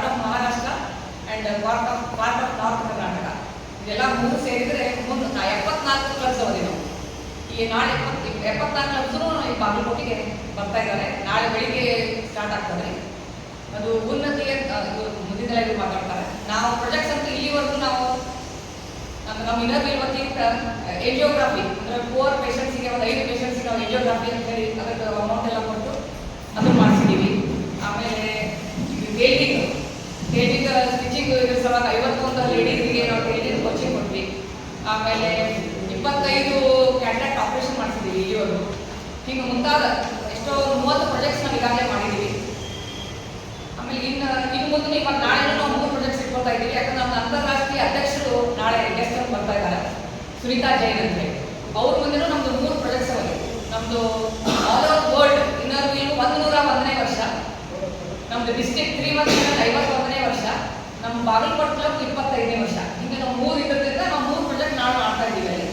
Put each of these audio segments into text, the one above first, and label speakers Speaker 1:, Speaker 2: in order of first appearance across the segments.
Speaker 1: Part of Maharashtra and part of part of north Karnataka ಇದೆಲ್ಲ ಮೂರು ಸೇರಿದರೆ ಮುಂದೆ ಎಪ್ಪತ್ನಾಲ್ಕು ಕ್ಲಬ್ಸ್ ಅವಧಿ ನಾವು ಈ ನಾಳೆ ಎಪ್ಪತ್ತು ಎಪ್ಪತ್ನಾಲ್ಕು ಕ್ಲಬ್ಸೂ ಈ ಬಾಗಲಕೋಟೆಗೆ ಬರ್ತಾ ಇದ್ದಾರೆ. ನಾಳೆ ಬೆಳಿಗ್ಗೆ ಸ್ಟಾರ್ಟ್ ಆಗ್ತದೆ. ಅದು ಉನ್ನತಿಗೆ ಮುಂದಿನ ಇದು ಮಾತಾಡ್ತಾರೆ. ನಾವು ಪ್ರೊಜೆಕ್ಟ್ಸ್ ಅಂತ ಇಲ್ಲಿವರೆಗೂ ನಾವು, ನಮ್ಮ ನಮ್ಮ ಇನ್ನರ್ ವತಿಯಿಂದ ಎಜಿಯೋಗ್ರಾಫಿ ಅಂದರೆ ಫೋರ್ ಪೇಷಂಟ್ಸಿಗೆ ಒಂದು ಐದು ಪೇಷಂಟ್ಸಿಗೆ ನಾವು ಎಜಿಯೋಗ್ರಾಫಿ ಅಂತ ಹೇಳಿ ಅದಕ್ಕೆ ಅಮೌಂಟ್ ಟೇಲಿಂಗ್ ಸ್ಟಿಚಿಂಗ್ ಇದ್ರ ಸಲುವಾಗಿ ಐವತ್ತೊಂದು ಲೇಡೀಸ್ಗೆ ನಾವು ಟೇಲಿಂಗ್ ಕೋಚಿಂಗ್ ಕೊಟ್ವಿ. ಆಮೇಲೆ ಇಪ್ಪತ್ತೈದು ಕ್ಯಾಟ್ರಾಕ್ಟ್ ಆಪರೇಷನ್ ಮಾಡಿಸಿದ್ದೀವಿ ಇಲ್ಲಿವರೆಗೂ ಹೀಗೆ ಮುಂತಾದ ಎಷ್ಟೋ ಮೂವತ್ತು ಪ್ರಾಜೆಕ್ಟ್ಸ್ ನಾವು ಈಗಾಗಲೇ ಮಾಡಿದ್ದೀವಿ ಆಮೇಲೆ ಇನ್ನು ಇನ್ನು ಮುಂದೆ ಇವಾಗ ನಾಳೆ ನಾವು ಮೂರು ಪ್ರಾಜೆಕ್ಟ್ಸ್ ಇಟ್ಕೊಳ್ತಾ ಇದ್ದೀವಿ ಯಾಕಂದ್ರೆ ನಮ್ಮ ಅಂತಾರಾಷ್ಟ್ರೀಯ ಅಧ್ಯಕ್ಷರು ನಾಳೆ ಗೆಸ್ಟ್ ಬರ್ತಾ ಇದ್ದಾರೆ. ಸುನೀತಾ ಜೈನ್ ಅಂತ ಹೇಳಿ. ಅವ್ರ ನಮ್ದು ಮೂರು ಪ್ರಾಜೆಕ್ಟ್ಸ್ ಅವೆ ನಮ್ಮದು ಆಲ್ ಓವರ್ ವರ್ಲ್ಡ್ ಇನ್ನೊಂದು ಒಂದು ನೂರ ಒಂದನೇ ವರ್ಷ. ನಮ್ದು ಡಿಸ್ಟ್ರಿಕ್ಟ್ ತ್ರೀ ಮಂತ್ ಐವತ್ತೊಂದನೇ ವರ್ಷ, ನಮ್ಮ ಬಾಗಲಕೋಟೆ ಕ್ಲಬ್ ಇಪ್ಪತ್ತೈದನೇ ವರ್ಷ. ಹಿಂಗೆ ನಾವು ಮೂರು ಇದ್ರದ್ರಿಂದ ನಾವು ಮೂರು ಪ್ರಾಜೆಕ್ಟ್ ನಾವು ಮಾಡ್ತಾ ಇದ್ದೀವಿ ಅಲ್ಲಿ.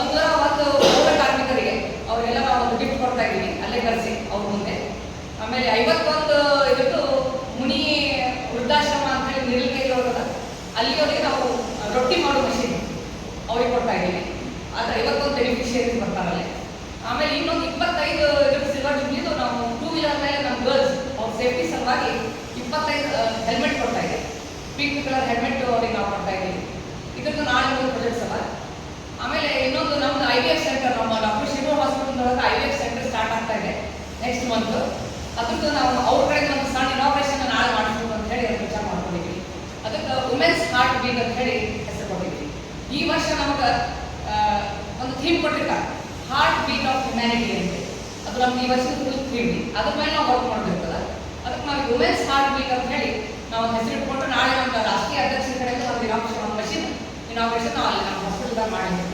Speaker 1: ಒಂದು ಒಂದು ಪೌರ ಕಾರ್ಮಿಕರಿಗೆ ಅವರೆಲ್ಲ ಒಂದು ಗಿಫ್ಟ್ ಕೊಡ್ತಾ ಇದ್ದೀವಿ, ಅಲ್ಲೇ ಕರೆಸಿ ಅವ್ರ ಮುಂದೆ. ಆಮೇಲೆ ಐವತ್ತೊಂದು ಇವತ್ತು ಮುನಿ ವೃದ್ಧಾಶ್ರಮ ಅಂತ ಹೇಳಿ ನಿರ್ಲಿಕ್ಕೆ ಇರೋದ ಅಲ್ಲಿಯವರಿಗೆ ನಾವು ರೊಟ್ಟಿ ಮಾಡೋ ಮಷೀನ್ ಅವ್ರಿಗೆ ಕೊಡ್ತಾ ಇದ್ದೀವಿ. ಅದು ಐವತ್ತೊಂದು ಬೆನಿಫಿಷಿಯರಿ ಬರ್ತಾರಲ್ಲೇ. ಆಮೇಲೆ ಇನ್ನೊಂದು ಇಪ್ಪತ್ತೈದು ಇದ್ರ ಸಿಲ್ವರ್ ಜುಬ್ಲಿದು ನಾವು ಟೂ ವೀಲರ್ ಮೇಲೆ ನಮ್ಮ ಗರ್ಲ್ಸ್ ಅವ್ರ ಸೇಫ್ಟಿ ಸಲುವಾಗಿ ಇಪ್ಪತ್ತೈದು ಹೆಲ್ಮೆಟ್ ಕೊಡ್ತಾ ಇದೆ. ಪಿಂಕ್ ಕಲರ್ ಹೆಲ್ಮೆಟ್ ಅವ್ರಿಗೆ ನಾವು ಕೊಡ್ತಾ ಇದ್ದೀವಿ ನಾಳೆ ಮೂರು ಪ್ರಾಜೆಕ್ಟ್ಸ್ ಅಲ್ಲ ಆಮೇಲೆ ಇನ್ನೊಂದು ನಮ್ದು ಐ ವಿ ಎಫ್ ಸೆಂಟರ್ ನಮ್ಮ doctor Shiva hospital I V F centre start ಆಗ್ತಾ ಇದೆ ನೆಕ್ಸ್ಟ್ ಮಂತ್ ಅದ್ರದ್ದು ನಾವು ಅವ್ರ ಕಡೆ ಒಂದು ಸಣ್ಣ ಇನಾಗ್ರೇಷನ್ ನಾಳೆ ಮಾಡಿಸ್ಬೇಕು ಅಂತ ಹೇಳಿ ಅದನ್ನು ವಿಚಾರ ಮಾಡ್ಕೊಂಡಿದ್ವಿ. ಅದಕ್ಕೆ ವುಮೆನ್ಸ್ ಹಾರ್ಟ್ ಬೀಟ್ ಅಂತ ಹೇಳಿ ಹೆಸರು ಕೊಟ್ಟಿದ್ವಿ. ಈ ವರ್ಷ ನಮಗೆ ಒಂದು ಥೀಮ್ ಕೊಟ್ಟಿರ್ತಾರೆ. ಹಾರ್ಟ್ ಬೀಟ್ ಆಫ್ ಹ್ಯುಮ್ಯಾನಿಟಿ ಅಂತ. ಅದು ನಮ್ಗೆ ಈ ವರ್ಷದ ಥೀಮ್ ಅದ್ರ ಮೇಲೆ ನಾವು ವರ್ಕ್ ಮಾಡಿರ್ತದ ಅದಕ್ಕೆ ನಾವು ವುಮೆನ್ಸ್ ಹಾರ್ಟ್ ಬೀಟ್ ಅಂತ ಹೇಳಿ ನಾವು ಒಂದು ಹೆಸರು ಇಟ್ಕೊಂಡು ನಾಳೆ ನಮ್ಮ ರಾಷ್ಟ್ರೀಯ ಅಧ್ಯಕ್ಷರ ಕಡೆಯಿಂದ ಒಂದು ಇನಾಗ್ರೇಷನ್ ಒಂದು ಮಷೀನ್ ಇನಾಗ್ರೇಷನ್ ನಾವು ಅಲ್ಲಿ ನಮ್ಮ ಹಾಸ್ಪಿಟಲ್ದಾಗ ಮಾಡಿರ್ತೀವಿ